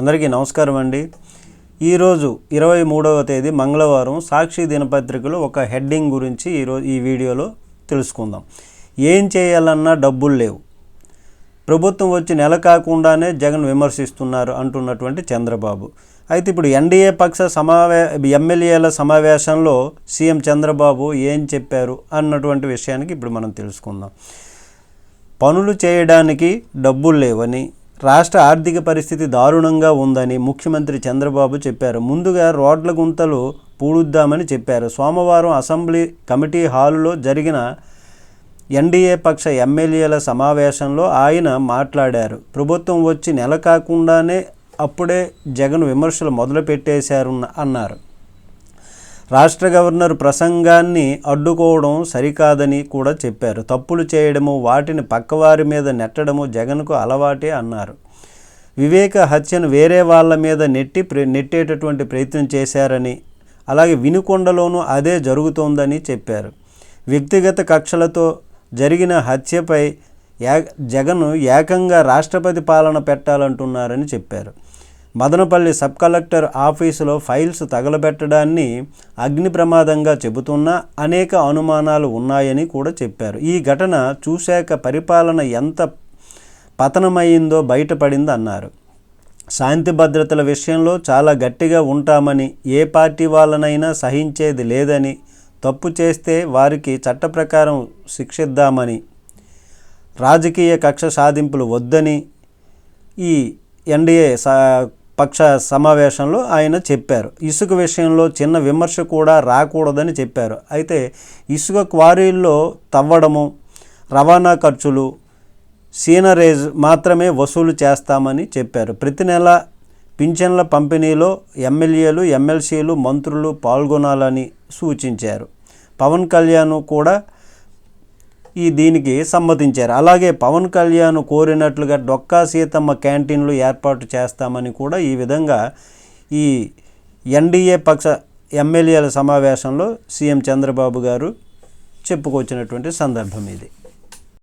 అందరికీ నమస్కారం అండి. ఈరోజు ఇరవై మూడవ తేదీ మంగళవారం సాక్షి దినపత్రికలో ఒక హెడ్డింగ్ గురించి ఈరోజు ఈ వీడియోలో తెలుసుకుందాం. ఏం చేయాలన్నా డబ్బులు లేవు. ప్రభుత్వం వచ్చి నెల కాకుండానే జగన్ విమర్శిస్తున్నారు అంటున్నటువంటి చంద్రబాబు. అయితే ఇప్పుడు ఎన్డీఏ పక్ష సమావే ఎమ్మెల్యేల సమావేశంలో సీఎం చంద్రబాబు ఏం చెప్పారు అన్నటువంటి విషయానికి ఇప్పుడు మనం తెలుసుకుందాం. పనులు చేయడానికి డబ్బులు లేవని రాష్ట్ర ఆర్థిక పరిస్థితి దారుణంగా ఉందని ముఖ్యమంత్రి చంద్రబాబు చెప్పారు. ముందుగా రోడ్ల గుంతలు పూడుద్దామని చెప్పారు. సోమవారం అసెంబ్లీ కమిటీ హాలులో జరిగిన ఎన్డీఏ పక్ష ఎమ్మెల్యేల సమావేశంలో ఆయన మాట్లాడారు. ప్రభుత్వం వచ్చి నెల కాకుండానే అప్పుడే జగన్ విమర్శలు మొదలుపెట్టేశారు అన్నారు. రాష్ట్ర గవర్నర్ ప్రసంగాన్ని అడ్డుకోవడం సరికాదని కూడా చెప్పారు. తప్పులు చేయడము వాటిని పక్కవారి మీద నెట్టడము జగన్కు అలవాటే అన్నారు. వివేక హత్యను వేరే వాళ్ళ మీద నెట్టి ప్ర నెట్టేటటువంటి ప్రయత్నం చేశారని అలాగే వినుకొండలోనూ అదే జరుగుతోందని చెప్పారు. వ్యక్తిగత కక్షలతో జరిగిన హత్యపై యా జగన్ ఏకంగా రాష్ట్రపతి పాలన పెట్టాలంటున్నారని చెప్పారు. మదనపల్లి సబ్ కలెక్టర్ ఆఫీసులో ఫైల్స్ తగలబెట్టడాన్ని అగ్ని ప్రమాదంగా చెబుతున్నా అనేక అనుమానాలు ఉన్నాయని కూడా చెప్పారు. ఈ ఘటన చూశాక పరిపాలన ఎంత పతనమైందో బయటపడింది అన్నారు శాంతి భద్రతల విషయంలో చాలా గట్టిగా ఉంటామని ఏ పార్టీ వాళ్ళనైనా సహించేది లేదని తప్పు చేస్తే వారికి చట్ట ప్రకారం శిక్షిద్దామని రాజకీయ కక్ష సాధింపులు వద్దని ఈ ఎన్డీఏ సా పక్ష సమావేశంలో ఆయన చెప్పారు. ఇసుక విషయంలో చిన్న విమర్శ కూడా రాకూడదని చెప్పారు. అయితే ఇసుక క్వారీల్లో తవ్వడము రవాణా ఖర్చులు సీనరేజ్ మాత్రమే వసూలు చేస్తామని చెప్పారు. ప్రతి నెల పింఛన్ల పంపిణీలో ఎమ్మెల్యేలు ఎమ్మెల్సీలు మంత్రులు పాల్గొనాలని సూచించారు. పవన్ కళ్యాణ్ కూడా ఈ దీనికి సమ్మతించారు. అలాగే పవన్ కళ్యాణ్ కోరినట్లుగా డొక్కా సీతమ్మ క్యాంటీన్లు ఏర్పాటు చేస్తామని కూడా ఈ విధంగా ఈ ఎన్డీఏ పక్ష ఎమ్మెల్యేల సమావేశంలో సీఎం చంద్రబాబు గారు చెప్పుకొచ్చినటువంటి సందర్భం ఇది.